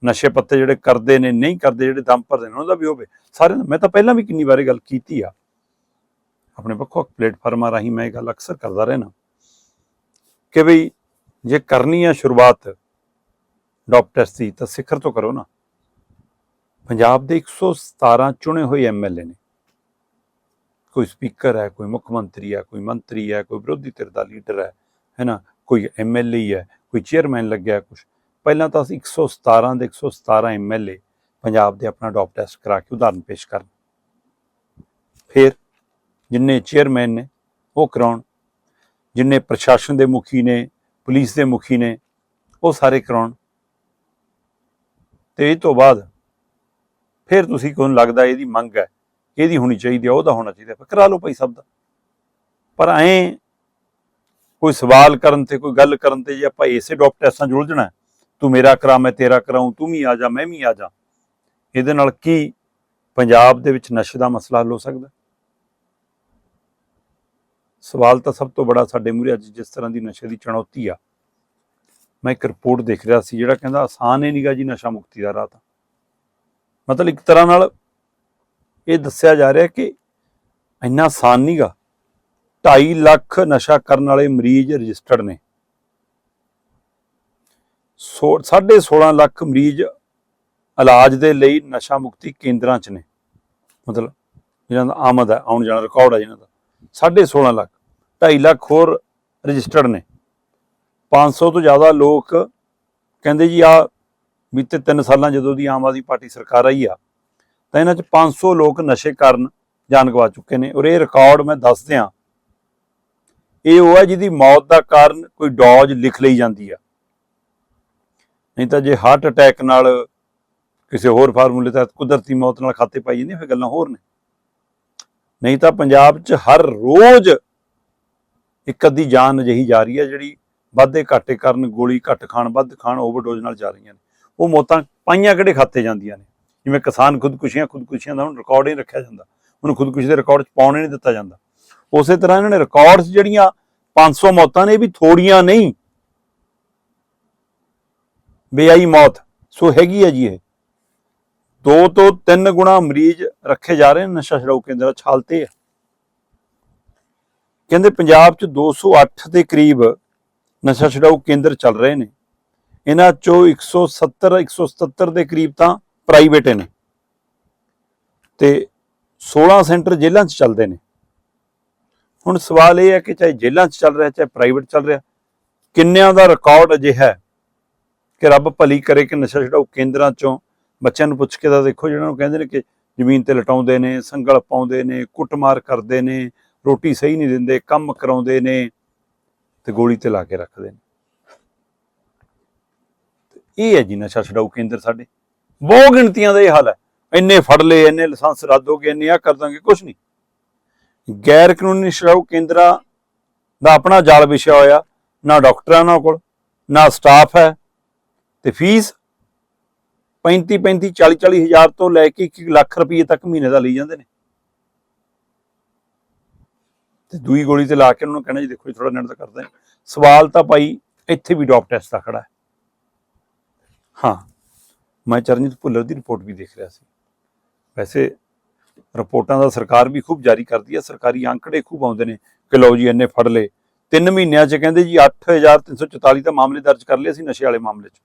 ਨਸ਼ੇ ਪੱਤੇ ਜਿਹੜੇ ਕਰਦੇ ਨੇ, ਨਹੀਂ ਕਰਦੇ, ਜਿਹੜੇ ਦਮ ਭਰਦੇ ਨੇ, ਉਹਨਾਂ ਦਾ ਵੀ ਹੋਵੇ, ਸਾਰਿਆਂ ਦਾ, ਮੈਂ ਤਾਂ ਪਹਿਲਾਂ ਵੀ ਕਿੰਨੀ ਵਾਰੀ ਗੱਲ ਕੀਤੀ ਆ। ਆਪਣੇ ਵੱਖੋ ਪਲੇਟਫਾਰਮਾਂ ਰਾਹੀਂ ਮੈਂ ਇਹ ਗੱਲ ਅਕਸਰ ਕਰਦਾ ਰਹਿਣਾ ਕਿ ਵੀ ਜੇ ਕਰਨੀ ਆ ਸ਼ੁਰੂਆਤ ਡੌਪ ਟੈਸਟ ਦੀ, ਤਾਂ ਸਿਖਰ ਤੋਂ ਕਰੋ ਨਾ। ਪੰਜਾਬ ਦੇ 117 ਚੁਣੇ ਹੋਏ ਐਮਐਲਏ ਨੇ। ਕੋਈ ਸਪੀਕਰ ਹੈ, ਕੋਈ ਮੁੱਖ ਮੰਤਰੀ ਹੈ, ਕੋਈ ਮੰਤਰੀ ਹੈ, ਕੋਈ ਵਿਰੋਧੀ ਧਿਰ ਦਾ ਲੀਡਰ ਹੈ ਹੈ ਕੋਈ ਐਮਐਲਏ ਹੈ, ਕੋਈ ਚੇਅਰਮੈਨ ਲੱਗਿਆ ਕੁਝ ਪਹਿਲਾਂ ਤਾਂ ਅਸੀਂ 117 ਦੇ 117 ਐਮਐਲਏ ਪੰਜਾਬ ਦੇ ਆਪਣਾ ਡੌਪ ਟੈਸਟ ਕਰਾ ਕੇ ਉਦਾਹਰਨ ਪੇਸ਼ ਕਰਨ। ਫਿਰ ਜਿੰਨੇ ਚੇਅਰਮੈਨ ਨੇ, ਉਹ ਕਰਾਉਣ। ਜਿੰਨੇ ਪ੍ਰਸ਼ਾਸਨ ਦੇ ਮੁਖੀ ਨੇ, ਪੁਲਿਸ ਦੇ ਮੁਖੀ ਨੇ, ਉਹ ਸਾਰੇ ਕਰਾਉਣ। ਤੇ ਇਹ ਤੋਂ ਬਾਅਦ ਫਿਰ ਤੁਸੀਂ ਕੋਈ ਲੱਗਦਾ ਇਹਦੀ ਮੰਗ ਹੈ ਇਹਦੀ ਹੋਣੀ ਚਾਹੀਦੀ ਹੈ, ਉਹਦਾ ਹੋਣਾ ਚਾਹੀਦਾ, ਫਿਰ ਕਰਾ ਲਓ ਭਾਈ ਸਭ ਦਾ। ਪਰ ਐ ਕੋਈ ਸਵਾਲ ਕਰਨ ਤੇ, ਕੋਈ ਗੱਲ ਕਰਨ ਤੇ ਜੇ ਆਪਾਂ ਇਸੇ ਡੌਪ ਟੈਸਟਾਂ 'ਚ ਉਲਝਣਾ ਤੂੰ ਮੇਰਾ ਕਰਾ, ਮੈਂ ਤੇਰਾ ਕਰਾਉਂ ਤੂੰ ਵੀ ਆ ਜਾ, ਮੈਂ ਵੀ ਆ ਜਾ, ਇਹਦੇ ਨਾਲ ਕੀ ਪੰਜਾਬ ਦੇ ਵਿੱਚ ਨਸ਼ੇ ਦਾ ਮਸਲਾ ਹੱਲ ਹੋ ਸਕਦਾ? ਸਵਾਲ ਤਾਂ ਸਭ ਤੋਂ ਬੜਾ ਸਾਡੇ ਮੂਹਰੇ ਅੱਜ ਜਿਸ ਤਰ੍ਹਾਂ ਦੀ ਨਸ਼ੇ ਦੀ ਚੁਣੌਤੀ ਆ। ਮੈਂ ਇੱਕ ਰਿਪੋਰਟ ਦੇਖ ਰਿਹਾ ਸੀ ਜਿਹੜਾ ਕਹਿੰਦਾ ਆਸਾਨ ਹੀ ਨਹੀਂਗਾ ਜੀ ਨਸ਼ਾ ਮੁਕਤੀ ਦਾ ਰਾਹ ਤਾਂ। ਮਤਲਬ ਇੱਕ ਤਰ੍ਹਾਂ ਨਾਲ ਇਹ ਦੱਸਿਆ ਜਾ ਰਿਹਾ ਕਿ ਇੰਨਾ ਆਸਾਨ ਨਹੀਂਗਾ 2.5 ਲੱਖ ਨਸ਼ਾ ਕਰਨ ਵਾਲੇ ਮਰੀਜ਼ ਰਜਿਸਟਰਡ ਨੇ। ਸੋ 16.5 ਲੱਖ ਮਰੀਜ਼ ਇਲਾਜ ਦੇ ਲਈ ਨਸ਼ਾ ਮੁਕਤੀ ਕੇਂਦਰਾਂ 'ਚ ਨੇ। ਮਤਲਬ ਜਿਹਨਾਂ ਦਾ ਆਮਦ ਹੈ, ਆਉਣ ਜਾਣ ਰਿਕਾਰਡ ਹੈ ਜਿਹਨਾਂ ਦਾ। 16.5 ਲੱਖ 2.5 ਲੱਖ ਹੋਰ ਰਜਿਸਟਰਡ ਨੇ। 500 ਤੋਂ ਜ਼ਿਆਦਾ ਲੋਕ ਕਹਿੰਦੇ ਜੀ ਆ ਬੀਤੇ 3 ਸਾਲਾਂ ਜਦੋਂ ਦੀ ਆਮ ਆਦਮੀ ਪਾਰਟੀ ਸਰਕਾਰ ਆਈ ਆ, ਤਾਂ ਇਹਨਾਂ 'ਚ 500 ਲੋਕ ਨਸ਼ੇ ਕਰਨ ਜਾਨ ਗਵਾ ਚੁੱਕੇ ਨੇ। ਔਰ ਇਹ ਰਿਕਾਰਡ ਮੈਂ ਦੱਸ ਦਿਆਂ ਇਹ ਉਹ ਹੈ ਜਿਹਦੀ ਮੌਤ ਦਾ ਕਾਰਨ ਕੋਈ ਡੌਜ ਲਿਖ ਲਈ ਜਾਂਦੀ ਆ। ਨਹੀਂ ਤਾਂ ਜੇ ਹਾਰਟ ਅਟੈਕ ਨਾਲ ਕਿਸੇ ਹੋਰ ਫਾਰਮੂਲੇ ਤਹਿਤ ਕੁਦਰਤੀ ਮੌਤ ਨਾਲ ਖਾਤੇ ਪਾਈ ਜਾਂਦੀਆਂ, ਫਿਰ ਗੱਲਾਂ ਹੋਰ ਨੇ। ਨਹੀਂ ਤਾਂ ਪੰਜਾਬ 'ਚ ਹਰ ਰੋਜ਼ ਇੱਕ ਅੱਧੀ ਜਾਨ ਅਜਿਹੀ ਜਾ ਰਹੀ ਹੈ ਜਿਹੜੀ ਵਾਧੇ ਘਾਟੇ ਕਰਨ ਗੋਲੀ ਘੱਟ ਖਾਣ, ਵੱਧ ਖਾਣ ਓਵਰਡੋਜ਼ ਨਾਲ ਜਾ ਰਹੀਆਂ ਨੇ। ਉਹ ਮੌਤਾਂ ਪਾਈਆਂ ਕਿਹੜੇ ਖਾਤੇ ਜਾਂਦੀਆਂ ਨੇ? ਜਿਵੇਂ ਕਿਸਾਨ ਖੁਦਕੁਸ਼ੀਆਂ ਖੁਦਕੁਸ਼ੀਆਂ ਦਾ ਹੁਣ ਰਿਕਾਰਡ ਹੀ ਰੱਖਿਆ ਜਾਂਦਾ। ਉਹਨੂੰ ਖੁਦਕੁਸ਼ੀ ਦੇ ਰਿਕਾਰਡ 'ਚ ਪਾਉਣ ਹੀ ਨਹੀਂ ਦਿੱਤਾ ਜਾਂਦਾ। ਉਸੇ ਤਰ੍ਹਾਂ ਇਹਨਾਂ ਨੇ ਰਿਕਾਰਡਸ ਜਿਹੜੀਆਂ 500 ਮੌਤਾਂ ਨੇ ਵੀ ਥੋੜੀਆਂ ਨਹੀਂ। ਬੇਆਈ ਮੌਤ, ਸੋ ਹੈਗੀ ਹੈ ਜੀ ਇਹ। ਦੋ ਤੋਂ ਤਿੰਨ ਗੁਣਾ ਮਰੀਜ਼ ਰੱਖੇ ਜਾ ਰਹੇ ਨੇ, ਨਸ਼ਾ ਛਡਾਊ ਕੇਂਦਰਾਂ 'ਚ ਹਾਲਤੇ ਆ ਕਹਿੰਦੇ ਪੰਜਾਬ 'ਚ 208 ਦੇ ਕਰੀਬ ਨਸ਼ਾ ਛਡਾਊ ਕੇਂਦਰ ਚੱਲ ਰਹੇ ਨੇ। ਇਹਨਾਂ 'ਚੋਂ 170 177 ਦੇ ਕਰੀਬ ਤਾਂ ਪ੍ਰਾਈਵੇਟ ਨੇ। ਤੇ 16 ਸੈਂਟਰ ਜੇਲ੍ਹਾਂ 'ਚ ਚੱਲਦੇ ਨੇ। ਹੁਣ ਸਵਾਲ ਇਹ ਹੈ ਕਿ ਚਾਹੇ ਜੇਲ੍ਹਾਂ 'ਚ ਚੱਲ ਰਿਹਾ, ਚਾਹੇ ਪ੍ਰਾਈਵੇਟ ਚੱਲ ਰਿਹਾ, ਕਿੰਨਿਆਂ ਦਾ ਰਿਕਾਰਡ ਅਜੇ ਹੈ ਕਿ ਰੱਬ ਭਲੀ ਕਰੇ ਕਿ ਨਸ਼ਾ ਛਡਾਊ ਕੇਂਦਰਾਂ 'ਚੋਂ ਬੱਚਿਆਂ ਨੂੰ ਪੁੱਛ ਕੇ ਤਾਂ ਦੇਖੋ, ਜਿਹਨਾਂ ਨੂੰ ਕਹਿੰਦੇ ਨੇ ਕਿ ਜ਼ਮੀਨ ਤੇ ਲਟਾਉਂਦੇ ਨੇ, ਸੰਗਲ ਪਾਉਂਦੇ ਨੇ, ਕੁੱਟਮਾਰ ਕਰਦੇ ਨੇ, ਰੋਟੀ ਸਹੀ ਨਹੀਂ ਦਿੰਦੇ, ਕੰਮ ਕਰਾਉਂਦੇ ਨੇ ਤੇ ਗੋਲੀ ਤੇ ਲਾ ਕੇ ਰੱਖਦੇ ਨੇ। ਤੇ ਇਹ ਹੈ ਜੀ ਨਸ਼ਾ ਛਡਾਊ ਕੇਂਦਰ ਸਾਡੇ। ਬਹੁਤ ਗਿਣਤੀਆਂ ਦਾ ਇਹ ਹਾਲ ਹੈ। ਇੰਨੇ ਫੜ ਲਏ, ਇੰਨੇ ਲਾਇਸੈਂਸ ਰੱਦ ਹੋ ਗਏ, ਇੰਨੇ ਆ ਕਰ ਦਾਂਗੇ ਕੁਝ ਨਹੀਂ। ਗੈਰ ਕਾਨੂੰਨੀ ਛਡਾਊ ਕੇਂਦਰਾਂ ਦਾ ਆਪਣਾ ਜਾਲ ਵਿਛਿਆ ਹੋਇਆ, ਨਾ ਡਾਕਟਰਾਂ ਨਾਲ ਕੋਲ, ਨਾ ਸਟਾਫ ਹੈ। ਤੇ ਫੀਸ 35 35 40 40 ਹਜ਼ਾਰ ਤੋਂ ਲੈ ਕੇ 1 ਲੱਖ ਰੁਪਏ ਤੱਕ ਮਹੀਨੇ ਦਾ ਲਈ ਜਾਂਦੇ ਨੇ। ਤੇ ਦੂਈ ਗੋਲੀ ਤੇ ਲਾ ਕੇ ਉਹਨਾਂ ਨੂੰ ਕਹਿਣਾ ਜੀ, ਦੇਖੋ ਜੀ ਥੋੜਾ ਨੇੜੇ ਤਾਂ ਕਰਦੇ ਸਵਾਲ ਤਾਂ ਭਾਈ ਇੱਥੇ ਵੀ ਡਾਪ ਟੈਸਟ ਦਾ ਖੜਾ ਹੈ। ਹਾਂ, ਮੈਂ ਚਰਨਜੀਤ ਭੁੱਲਰ ਦੀ ਰਿਪੋਰਟ ਵੀ ਦੇਖ ਰਿਹਾ ਸੀ। ਵੈਸੇ ਰਿਪੋਰਟਾਂ ਦਾ ਸਰਕਾਰ ਵੀ ਖੂਬ ਜਾਰੀ ਕਰਦੀ ਹੈ। ਸਰਕਾਰੀ ਅੰਕੜੇ ਖੂਬ ਆਉਂਦੇ ਨੇ ਕਿ ਲਓ ਜੀ, ਇੰਨੇ ਫੜ ਲਏ। ਤਿੰਨ ਮਹੀਨਿਆਂ 'ਚ ਕਹਿੰਦੇ ਜੀ 8344 ਤਾਂ ਮਾਮਲੇ ਦਰਜ ਕਰ ਲਏ ਅਸੀਂ ਨਸ਼ੇ ਵਾਲੇ ਮਾਮਲੇ 'ਚ।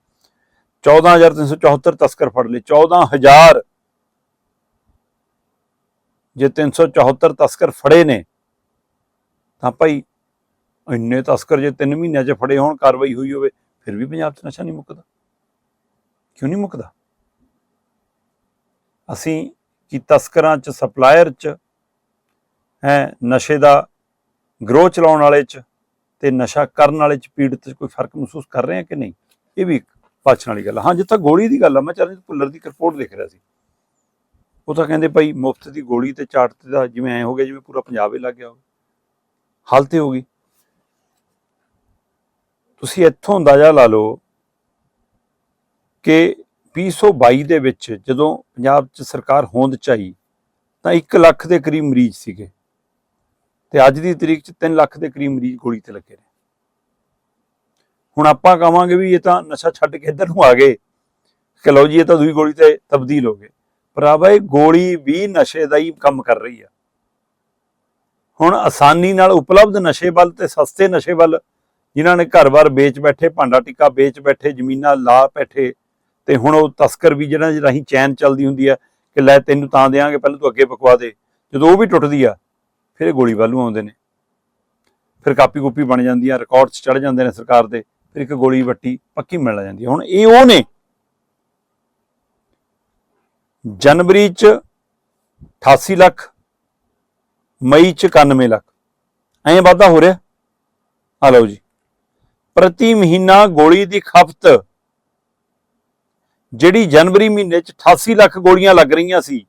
14374 ਤਸਕਰ ਫੜ ਲਏ। 14000 ਜੇ 374 ਤਸਕਰ ਫੜੇ ਨੇ, ਤਾਂ ਭਾਈ ਇੰਨੇ ਤਸਕਰ ਜੇ 3 ਮਹੀਨਿਆਂ 'ਚ ਫੜੇ ਹੋਣ, ਕਾਰਵਾਈ ਹੋਈ ਹੋਵੇ, ਫਿਰ ਵੀ ਪੰਜਾਬ 'ਚ ਨਸ਼ਾ ਨਹੀਂ ਮੁੱਕਦਾ। ਕਿਉਂ ਨਹੀਂ ਮੁੱਕਦਾ? ਅਸੀਂ ਕਿ ਤਸਕਰਾਂ 'ਚ ਸਪਲਾਇਰ 'ਚ, ਹੈ, ਨਸ਼ੇ ਦਾ ਗਰੋਹ ਚਲਾਉਣ ਵਾਲੇ 'ਚ ਤੇ ਨਸ਼ਾ ਕਰਨ ਵਾਲੇ 'ਚ ਪੀੜਤ 'ਚ ਕੋਈ ਫ਼ਰਕ ਮਹਿਸੂਸ ਕਰ ਰਹੇ ਆ ਕਿ ਨਹੀਂ? ਇਹ ਵੀ ਇੱਕ ਪਾਛਣ ਵਾਲੀ ਗੱਲ ਹਾਂ, ਜਿੱਥੇ ਗੋਲੀ ਦੀ ਗੱਲ ਆ, ਮੈਂ ਚਰਨਜੀਤ ਭੁੱਲਰ ਦੀ ਰਿਪੋਰਟ ਦੇਖ ਰਿਹਾ ਸੀ। ਉਹ ਤਾਂ ਕਹਿੰਦੇ ਭਾਈ ਮੁਫਤ ਦੀ ਗੋਲੀ ਤੇ ਚਾਟ ਤੇ ਦਾ ਜਿਵੇਂ ਐ ਹੋ ਗਿਆ, ਜਿਵੇਂ ਪੂਰਾ ਪੰਜਾਬ ਹੀ ਲੱਗ ਗਿਆ ਹੋਵੇ। ਹਾਲਤ ਹੋ ਗਈ। ਤੁਸੀਂ ਇੱਥੋਂ ਅੰਦਾਜ਼ਾ ਲਾ ਲਓ ਕਿ 2022 ਦੇ ਵਿੱਚ ਜਦੋਂ ਪੰਜਾਬ 'ਚ ਸਰਕਾਰ ਹੋਂਦ ਚ ਆਈ, ਤਾਂ 1 ਲੱਖ ਦੇ ਕਰੀਬ ਮਰੀਜ਼ ਸੀਗੇ। ਤੇ ਅੱਜ ਦੀ ਤਰੀਕ 'ਚ 3 ਲੱਖ ਦੇ ਕਰੀਬ ਮਰੀਜ਼ ਗੋਲੀ ਤੇ ਲੱਗੇ ਨੇ। ਹੁਣ ਆਪਾਂ ਕਹਾਂਗੇ ਵੀ ਇਹ ਤਾਂ ਨਸ਼ਾ ਛੱਡ ਕੇ ਇੱਧਰ ਨੂੰ ਆ ਗਏ। ਕਿ ਲਓ ਜੀ, ਇਹ ਤਾਂ ਦੂਈ ਗੋਲੀ ਤੇ ਤਬਦੀਲ ਹੋ ਗਏ। ਪਰ ਆ ਬਈ, ਗੋਲੀ ਵੀ ਨਸ਼ੇ ਦਾ ਹੀ ਕੰਮ ਕਰ ਰਹੀ ਆ। ਹੁਣ ਆਸਾਨੀ ਨਾਲ ਉਪਲਬਧ ਨਸ਼ੇ ਵੱਲ ਤੇ ਸਸਤੇ ਨਸ਼ੇ ਵੱਲ ਜਿਨ੍ਹਾਂ ਨੇ ਘਰ-ਬਾਰ ਵੇਚ ਬੈਠੇ, ਭਾਂਡਾ ਟਿੱਕਾ ਵੇਚ ਬੈਠੇ, ਜ਼ਮੀਨਾਂ ਲਾ ਬੈਠੇ ਤੇ ਹੁਣ ਉਹ ਤਸਕਰ ਵੀ ਜਿਹੜਾ ਰਾਹੀਂ ਚੈਨ ਚੱਲਦੀ ਹੁੰਦੀ ਆ ਕਿ ਲੈ ਤੈਨੂੰ ਤਾਂ ਦੇਾਂਗੇ ਪਹਿਲਾਂ ਤੂੰ ਅੱਗੇ ਪਕਵਾ ਦੇ। ਜਦੋਂ ਉਹ ਵੀ ਟੁੱਟਦੀ ਆ, ਫਿਰ ਇਹ ਗੋਲੀ ਵਾਲੂ ਆਉਂਦੇ ਨੇ। ਫਿਰ ਕਾਪੀ ਕੂਪੀ ਬਣ ਜਾਂਦੀ ਆ ਰਿਕਾਰਡਸ ਚੜ ਜਾਂਦੇ ਨੇ ਸਰਕਾਰ ਦੇ, ਫਿਰ ਇੱਕ ਗੋਲੀ ਵੱਟੀ ਪੱਕੀ ਮਿਲ ਜਾਂਦੀ ਆ। ਹੁਣ ਇਹ ਉਹ ਨੇ। ਜਨਵਰੀ ਚ 88 ਲੱਖ, ਮਈ ਚ 91 ਲੱਖ। ਐਂ ਵਾਧਾ ਹੋ ਰਿਹਾ? ਆ ਲਓ ਜੀ। ਪ੍ਰਤੀ ਮਹੀਨਾ ਗੋਲੀ ਦੀ ਖਪਤ ਜਿਹੜੀ ਜਨਵਰੀ ਮਹੀਨੇ ਚ 88 ਲੱਖ ਗੋਲੀਆਂ ਲੱਗ ਰਹੀਆਂ ਸੀ,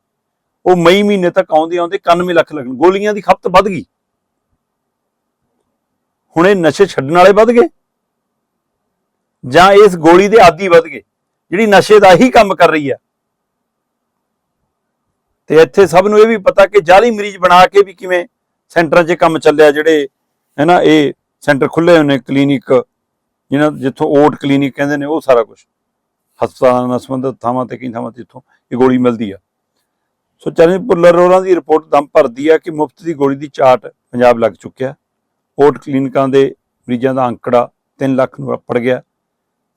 ਉਹ ਮਈ ਮਹੀਨੇ ਤੱਕ ਆਉਂਦੇ ਆਉਂਦੇ 91 ਲੱਖ ਲੱਗਣ, ਗੋਲੀਆਂ ਦੀ ਖਪਤ ਵੱਧ ਗਈ। ਹੁਣ ਇਹ ਨਸ਼ੇ ਛੱਡਣ ਵਾਲੇ ਵੱਧ ਗਏ, ਜਾਂ ਇਸ ਗੋਲੀ ਦੇ ਆਦੀ ਵੱਧ ਗਏ, ਜਿਹੜੀ ਨਸ਼ੇ ਦਾ ਹੀ ਕੰਮ ਕਰ ਰਹੀ ਆ ਤੇ ਇੱਥੇ ਸਭ ਨੂੰ ਇਹ ਵੀ ਪਤਾ ਕਿ ਜਾਲੀ ਮਰੀਜ਼ ਬਣਾ ਕੇ ਵੀ ਕਿਵੇਂ ਸੈਂਟਰਾਂ 'ਚ ਕੰਮ ਚੱਲਿਆ, ਜਿਹੜੇ ਹੈ ਇਹ ਸੈਂਟਰ ਖੁੱਲੇ ਹੋਏ ਨੇ, ਕਲੀਨਿਕ ਜਿਹਨਾਂ ਜਿੱਥੋਂ ਓਟ ਕਲੀਨਿਕ ਕਹਿੰਦੇ ਨੇ, ਉਹ ਸਾਰਾ ਕੁਝ ਹਸਪਤਾਲਾਂ ਨਾਲ ਸੰਬੰਧਿਤ ਥਾਵਾਂ ਤੇ ਕਈ ਥਾਵਾਂ ਤੇ ਇੱਥੋਂ ਇਹ ਗੋਲੀ ਮਿਲਦੀ ਆ। ਸੋ ਚਰਨਜੀਤ ਭੁੱਲਰ ਹੋਰਾਂ ਦੀ ਰਿਪੋਰਟ ਦਮ ਭਰਦੀ ਆ ਕਿ ਮੁਫਤ ਦੀ ਗੋਲੀ ਦੀ ਚਾਟ ਪੰਜਾਬ ਲੱਗ ਚੁੱਕਿਆ ਓਟ ਕਲੀਨਿਕਾਂ ਦੇ ਮਰੀਜ਼ਾਂ ਦਾ ਅੰਕੜਾ 3 ਲੱਖ ਨੂੰ ਅੱਪੜ ਗਿਆ,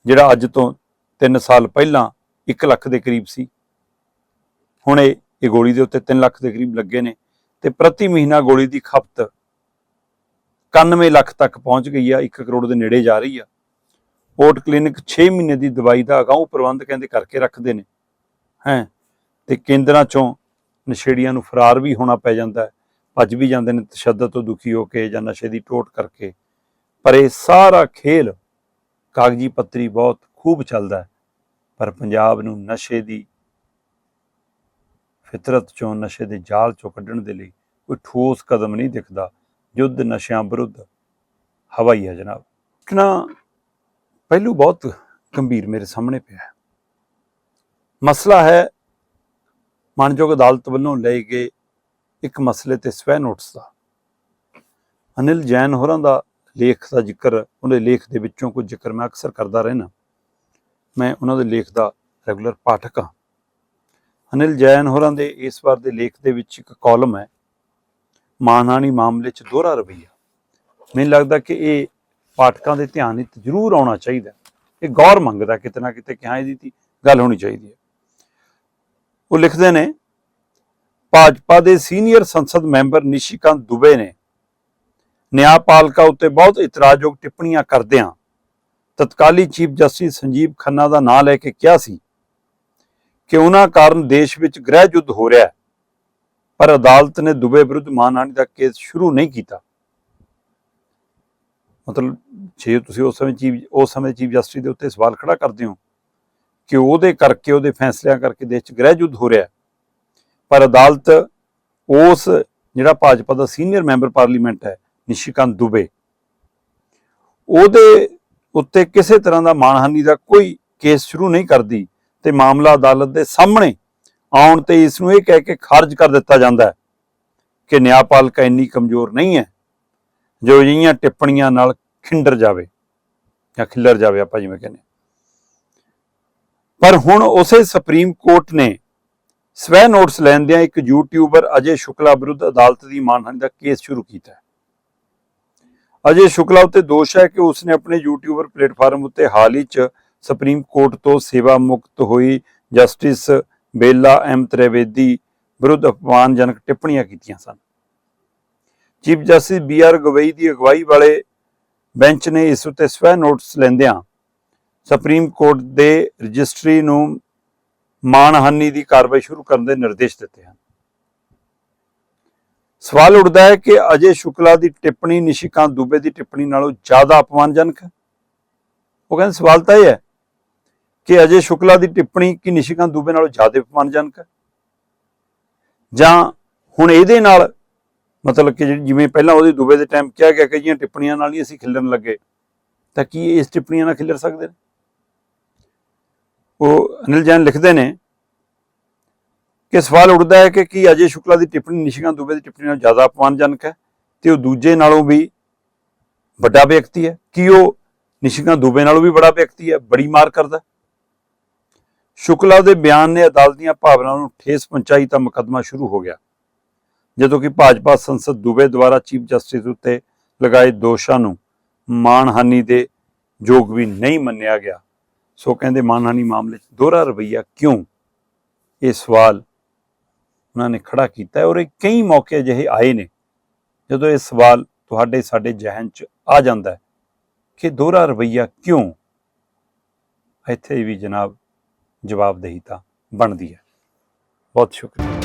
ਜਿਹੜਾ ਅੱਜ ਤੋਂ 3 ਸਾਲ ਪਹਿਲਾਂ 1 ਲੱਖ ਦੇ ਕਰੀਬ ਸੀ। ਹੁਣ ਇਹ ਇਹ ਗੋਲੀ ਦੇ ਉੱਤੇ 3 ਲੱਖ ਦੇ ਕਰੀਬ ਲੱਗੇ ਨੇ ਤੇ ਪ੍ਰਤੀ ਮਹੀਨਾ ਗੋਲੀ ਦੀ ਖਪਤ 91 ਲੱਖ ਤੱਕ ਪਹੁੰਚ ਗਈ ਆ 1 ਕਰੋੜ ਦੇ ਨੇੜੇ ਜਾ ਰਹੀ ਆ। ਓਟ ਕਲੀਨਿਕ 6 ਮਹੀਨੇ ਦੀ ਦਵਾਈ ਦਾ ਅਗਾਊਂ ਪ੍ਰਬੰਧ ਕਹਿੰਦੇ ਕਰਕੇ ਰੱਖਦੇ ਨੇ। ਹੈ, ਤੇ ਕੇਂਦਰਾਂ ਚੋਂ ਨਸ਼ੇੜੀਆਂ ਨੂੰ ਫਰਾਰ ਵੀ ਹੋਣਾ ਪੈ ਜਾਂਦਾ ਹੈ, ਭੱਜ ਵੀ ਜਾਂਦੇ ਨੇ, ਤਸ਼ੱਦਦ ਤੋਂ ਦੁਖੀ ਹੋ ਕੇ ਜਾਂ ਨਸ਼ੇ ਦੀ ਟੋਟ ਕਰਕੇ। ਪਰ ਇਹ ਸਾਰਾ ਖੇਲ ਕਾਗਜ਼ੀ ਪੱਤਰੀ ਬਹੁਤ ਖੂਬ ਚੱਲਦਾ ਹੈ, ਪਰ ਪੰਜਾਬ ਨੂੰ ਨਸ਼ੇ ਦੀ ਫਿਤਰਤ ਚੋਂ, ਨਸ਼ੇ ਦੇ ਜਾਲ ਚੋਂ ਕੱਢਣ ਦੇ ਲਈ ਕੋਈ ਠੋਸ ਕਦਮ ਨਹੀਂ ਦਿਖਦਾ। ਯੁੱਧ ਨਸ਼ਿਆਂ ਵਿਰੁੱਧ। ਹਵਾਈ ਹੈ ਜਨਾਬ। ਕਿਨਾ ਪਹਿਲੂ ਬਹੁਤ ਗੰਭੀਰ ਮੇਰੇ ਸਾਹਮਣੇ ਪਿਆ ਹੈ। ਮਸਲਾ ਹੈ, ਮਾਨਯੋਗ ਅਦਾਲਤ ਵੱਲੋਂ ਲਏ ਗਏ ਇੱਕ ਮਸਲੇ ਤੇ ਸਵੈ ਨੋਟਿਸ ਦਾ। ਅਨਿਲ ਜੈਨ ਹੋਰਾਂ ਦਾ ਲੇਖ ਦਾ ਜ਼ਿਕਰ, ਉਹਦੇ ਲੇਖ ਦੇ ਵਿੱਚੋਂ ਕੁਝ ਜ਼ਿਕਰ ਮੈਂ ਅਕਸਰ ਕਰਦਾ ਰਹਿਣਾ ਮੈਂ ਉਹਨਾਂ ਦੇ ਲੇਖ ਦਾ ਰੈਗੂਲਰ ਪਾਠਕ ਹਾਂ। ਅਨਿਲ ਜੈਨ ਹੋਰਾਂ ਦੇ ਇਸ ਵਾਰ ਦੇ ਲੇਖ ਦੇ ਵਿੱਚ ਇੱਕ ਕਾਲਮ ਹੈ, ਮਾਨਹਾਨੀ ਮਾਮਲੇ 'ਚ ਦੋਹਰਾ ਰਵਈਆ। ਮੈਨੂੰ ਲੱਗਦਾ ਕਿ ਇਹ ਪਾਠਕਾਂ ਦੇ ਧਿਆਨ ਵਿੱਚ ਜ਼ਰੂਰ ਆਉਣਾ ਚਾਹੀਦਾ ਇਹ ਗੌਰ ਮੰਗਦਾ ਕਿਤੇ ਨਾ ਕਿਤੇ ਕਿ ਹਾਂ, ਇਹਦੀ ਗੱਲ ਹੋਣੀ ਚਾਹੀਦੀ ਹੈ। ਉਹ ਲਿਖਦੇ ਨੇ, ਭਾਜਪਾ ਦੇ ਸੀਨੀਅਰ ਸੰਸਦ ਮੈਂਬਰ ਨਿਸ਼ੀਕਾਂਤ ਦੁਬੇ ਨੇ ਨਿਆਂਪਾਲਕਾ ਉੱਤੇ ਬਹੁਤ ਇਤਰਾਜ਼ਯੋਗ ਟਿੱਪਣੀਆਂ ਕਰਦਿਆਂ ਤਤਕਾਲੀ ਚੀਫ ਜਸਟਿਸ ਸੰਜੀਵ ਖੰਨਾ ਦਾ ਨਾਂ ਲੈ ਕੇ ਕਿਹਾ ਸੀ ਕਿ ਉਹਨਾਂ ਕਾਰਨ ਦੇਸ਼ ਵਿੱਚ ਗ੍ਰਹਿ ਯੁੱਧ ਹੋ ਰਿਹਾ ਹੈ, ਪਰ ਅਦਾਲਤ ਨੇ ਦੁਬੇ ਵਿਰੁੱਧ ਮਾਨਹਾਨੀ ਦਾ ਕੇਸ ਸ਼ੁਰੂ ਨਹੀਂ ਕੀਤਾ। ਮਤਲਬ ਜੇ ਤੁਸੀਂ ਉਸ ਸਮੇਂ ਚੀਫ, ਉਸ ਸਮੇਂ ਚੀਫ ਜਸਟਿਸ ਦੇ ਉੱਤੇ ਸਵਾਲ ਖੜਾ ਕਰਦੇ ਹੋ ਕਿ ਉਹਦੇ ਕਰਕੇ, ਉਹਦੇ ਫੈਸਲਿਆਂ ਕਰਕੇ ਦੇਸ਼ 'ਚ ਗ੍ਰਹਿ ਯੁੱਧ ਹੋ ਰਿਹਾ ਪਰ ਅਦਾਲਤ ਉਸ ਜਿਹੜਾ ਭਾਜਪਾ ਦਾ ਸੀਨੀਅਰ ਮੈਂਬਰ ਪਾਰਲੀਮੈਂਟ ਹੈ, ਨਿਸ਼ਿਕਾਂਤ ਦੁਬੇ, ਉਹਦੇ ਉੱਤੇ ਕਿਸੇ ਤਰ੍ਹਾਂ ਦਾ ਮਾਨਹਾਨੀ ਦਾ ਕੋਈ ਕੇਸ ਸ਼ੁਰੂ ਨਹੀਂ ਕਰਦੀ ਤੇ ਮਾਮਲਾ ਅਦਾਲਤ ਦੇ ਸਾਹਮਣੇ ਆਉਣ ਤੇ ਇਸ ਨੂੰ ਇਹ ਕਹਿ ਕੇ ਖਾਰਜ ਕਰ ਦਿੱਤਾ ਜਾਂਦਾ ਹੈ ਕਿ ਨਿਆਂਪਾਲਿਕਾ ਇੰਨੀ ਕਮਜ਼ੋਰ ਨਹੀਂ ਹੈ। ਜੋ ਅਜਿਹੀਆਂ ਟਿੱਪਣੀਆਂ ਨਾਲ ਖਿੰਡਰ ਜਾਵੇ ਜਾਂ ਖਿੱਲਰ ਜਾਵੇ ਆਪਾਂ ਜਿਵੇਂ ਕਹਿੰਦੇ ਪਰ ਹੁਣ ਉਸੇ ਸੁਪਰੀਮ ਕੋਰਟ ਨੇ ਸਵੈ ਨੋਟਸ ਲੈਂਦਿਆਂ ਇੱਕ ਯੂਟਿਊਬਰ ਅਜੇ ਸ਼ੁਕਲਾ ਵਿਰੁੱਧ ਅਦਾਲਤ ਦੀ ਮਾਨਹਾਨੀ ਦਾ ਕੇਸ ਸ਼ੁਰੂ ਕੀਤਾ ਅਜੇ ਸ਼ੁਕਲਾ ਉੱਤੇ ਦੋਸ਼ ਹੈ ਕਿ ਉਸਨੇ ਆਪਣੇ ਯੂਟਿਊਬਰ ਪਲੇਟਫਾਰਮ ਉੱਤੇ ਹਾਲ ਹੀ 'ਚ ਸੁਪਰੀਮ ਕੋਰਟ ਤੋਂ ਸੇਵਾ ਮੁਕਤ ਹੋਈ ਜਸਟਿਸ ਬੇਲਾ ਐਮ ਤ੍ਰਿਵੇਦੀ ਵਿਰੁੱਧ ਅਪਮਾਨਜਨਕ ਟਿੱਪਣੀਆਂ ਕੀਤੀਆਂ ਸਨ। Chief justice B R Gavai ਦੀ ਅਗਵਾਈ ਵਾਲੇ ਬੈਂਚ ਨੇ ਇਸ ਉੱਤੇ ਸਵੈ ਨੋਟਿਸ ਲੈਂਦਿਆਂ ਸੁਪਰੀਮ ਕੋਰਟ ਦੇ ਰਜਿਸਟਰੀ ਨੂੰ ਮਾਨਹਾਨੀ ਦੀ ਕਾਰਵਾਈ ਸ਼ੁਰੂ ਕਰਨ ਦੇ ਨਿਰਦੇਸ਼ ਦਿੱਤੇ ਹਨ। ਸਵਾਲ ਉੱਠਦਾ ਹੈ ਕਿ ਅਜੇ ਸ਼ੁਕਲਾ ਦੀ ਟਿੱਪਣੀ ਨਿਸ਼ਿਕਾਂਤ ਦੁਬੇ ਦੀ ਟਿੱਪਣੀ ਨਾਲੋਂ ਜ਼ਿਆਦਾ ਅਪਮਾਨਜਨਕ ਹੈ। ਉਹ ਕਹਿੰਦੇ ਸਵਾਲ ਤਾਂ ਇਹ ਹੈ ਕਿ ਅਜੇ ਸ਼ੁਕਲਾ ਦੀ ਟਿੱਪਣੀ ਕਿ ਨਿਸ਼ਿਕਾਂਤ ਦੁਬੇ ਨਾਲੋਂ ਜ਼ਿਆਦਾ ਅਪਮਾਨਜਨਕ ਹੈ? ਜਾਂ ਹੁਣ ਇਹਦੇ ਨਾਲ ਮਤਲਬ ਕਿ ਜਿਹੜੀ- ਜਿਵੇਂ ਪਹਿਲਾਂ ਉਹਦੀ ਦੁਬੇ ਦੇ ਟਾਈਮ ਕਿਹਾ ਗਿਆ ਕਿ ਜੀਆਂ ਟਿੱਪਣੀਆਂ ਨਾਲ ਹੀ ਅਸੀਂ ਖਿਲਣ ਲੱਗੇ, ਤਾਂ ਕੀ ਇਸ ਟਿੱਪਣੀਆਂ ਨਾਲ ਖਿਲਰ ਸਕਦੇ ਨੇ? ਉਹ ਅਨਿਲ ਜੈਨ ਲਿਖਦੇ ਨੇ ਕਿ ਸਵਾਲ ਉੱਠਦਾ ਹੈ ਕਿ ਕੀ ਅਜੇ ਸ਼ੁਕਲਾ ਦੀ ਟਿੱਪਣੀ ਨਿਸ਼ਿਕਾਂਤ ਦੁਬੇ ਦੀ ਟਿੱਪਣੀ ਨਾਲੋਂ ਜ਼ਿਆਦਾ ਅਪਮਾਨਜਨਕ ਹੈ ਤੇ ਉਹ ਦੂਜੇ ਨਾਲੋਂ ਵੀ ਵੱਡਾ ਵਿਅਕਤੀ ਹੈ? ਕੀ ਉਹ ਨਿਸ਼ਿਕਾਂਤ ਦੁਬੇ ਨਾਲੋਂ ਵੀ ਬੜਾ ਵਿਅਕਤੀ ਹੈ? ਬੜੀ ਮਾਰ ਕਰਦਾ ਸ਼ੁਕਲਾ ਦੇ ਬਿਆਨ ਨੇ ਅਦਾਲਤ ਦੀਆਂ ਭਾਵਨਾਵਾਂ ਨੂੰ ਠੇਸ ਪਹੁੰਚਾਈ ਤਾਂ ਮੁਕੱਦਮਾ ਸ਼ੁਰੂ ਹੋ ਗਿਆ। ਜਦੋਂ ਕਿ ਭਾਜਪਾ ਸੰਸਦ ਦੁਬੇ ਦੁਆਰਾ ਚੀਫ ਜਸਟਿਸ ਉੱਤੇ ਲਗਾਏ ਦੋਸ਼ਾਂ ਨੂੰ ਮਾਨਹਾਨੀ ਦੇ ਯੋਗ ਵੀ ਨਹੀਂ ਮੰਨਿਆ ਗਿਆ। ਸੋ ਕਹਿੰਦੇ ਮਾਨਹਾਨੀ ਮਾਮਲੇ 'ਚ ਦੋਹਰਾ ਰਵਈਆ ਕਿਉਂ? ਇਹ ਸਵਾਲ ਉਹਨਾਂ ਨੇ ਖੜਾ ਕੀਤਾ ਔਰ ਇਹ ਕਈ ਮੌਕੇ ਅਜਿਹੇ ਆਏ ਨੇ ਜਦੋਂ ਇਹ ਸਵਾਲ ਤੁਹਾਡੇ ਸਾਡੇ ਜ਼ਿਹਨ 'ਚ ਆ ਜਾਂਦਾ ਕਿ ਦੋਹਰਾ ਰਵਈਆ ਕਿਉਂ ਇੱਥੇ ਵੀ ਜਨਾਬ ਜਵਾਬਦੇਹੀ ਤਾਂ ਬਣਦੀ ਹੈ। ਬਹੁਤ ਸ਼ੁਕਰੀਆ।